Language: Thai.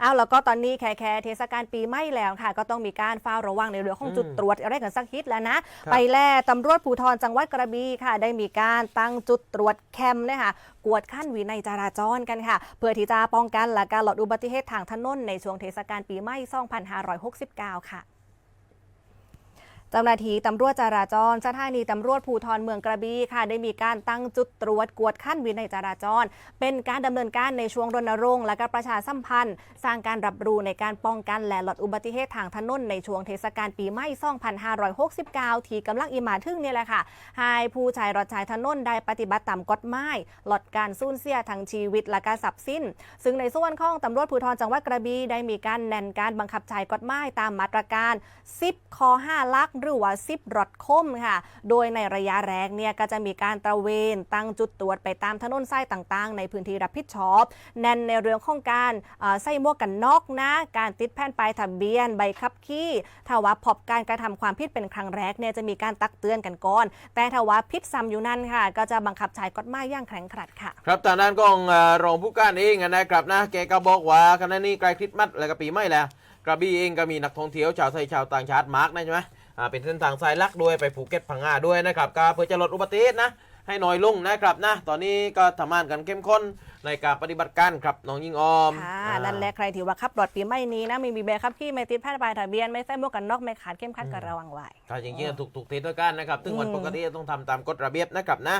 เอาแล้วก็ตอนนี้แค่แค่เทศกาลปีใหม่แล้วค่ะ ก็ต้องมีการเฝ้าระวังในเรื่องของจุดตรวจอะไรกันสักฮิตแล้วนะครับไปแล่ตำรวจภูธรจังหวัดกระบี่ค่ะ ได้มีการตั้งจุดตรวจแคมป์นะคะกวดขั้นวินัยจราจรกันค่ะ เพื่อที่จะป้องกันและการลดอุบัติเหตุทางถนนในช่วงเทศกาลปีใหม่ 2569 ค่ะ เจ้าหน้าที่ตำรวจจราจรสถานีตำรวจภูธรเมืองกระบี่ค่ะ ได้มีการตั้งจุดตรวจกวดขั้นวินัยจราจร เป็นการดำเนินการในช่วงรณรงค์และก็ประชาสัมพันธ์ สร้างการรับรู้ในการป้องกันและลดอุบัติเหตุทางถนนในช่วงเทศกาลปีใหม่ 2569 ที่กำลังอีมาถึงนี่แหละค่ะให้ผู้ใช้รถใช้ถนนได้ปฏิบัติตามกฎหมายลดการสูญเสียทางชีวิตและการทรัพย์สินซึ่งในส่วนของตำรวจภูธรจังหวัดกระบี่ได้มีการแน่นการบังคับใช้กฎหมายตามมาตรการ 10 คอ 5 ลักหรือว่า10รถคมค่ะ โดยในระยะแรกเนี่ยก็จะมีการตระเวนตั้งจุดตรวจไปตามถนนไส้ต่างๆ ในพื้นที่รับผิดชอบแน่นในเรื่องของการใส่หมวกกันน็อกนะ การติดแผ่นป้ายทะเบียนใบขับขี่ถ้าว่าพบการกระทำความผิดเป็นครั้งแรกเนี่ยจะมีการตักเตือนกันก่อน แต่ถ้าว่าผิดซ้ำอยู่นั่นค่ะ ก็จะบังคับใช้กฎหมายอย่างแข็งขัดค่ะ ครับทางด้านของรองผู้การเองนะครับนะแกก็บอกว่าขณะนี้ใกล้คริสต์มาสแล้วก็ปีใหม่แล้วกระบี่เองก็มีนักท่องเที่ยวชาวไทยชาวต่างชาติมากนะใช่ไหม อ่าเป็นเส้นทางสายหลักด้วยไปภูเก็ตพังงาด้วยนะครับก็เพื่อจะลดอุบัติเหตุนะให้น้อยลงนะครับนะ ตอนนี้ก็ทำงานกันเข้มข้นในการปฏิบัติการครับน้องยิงออมค่ะอ่านั่นแหละใครที่ว่าขับรถปีใหม่นี้นะไม่มีใบขับขี่ไม่ติดแผ่นป้ายทะเบียน ไม่ใส่หมวกกันน็อกไม่ขาดเข้มขัดก็ระวังไว้ถ้าจริงๆถูกถูกๆเทศด้วยกันนะครับ ซึ่งวันอืมปกติต้องทำตามกฎระเบียบนะครับนะ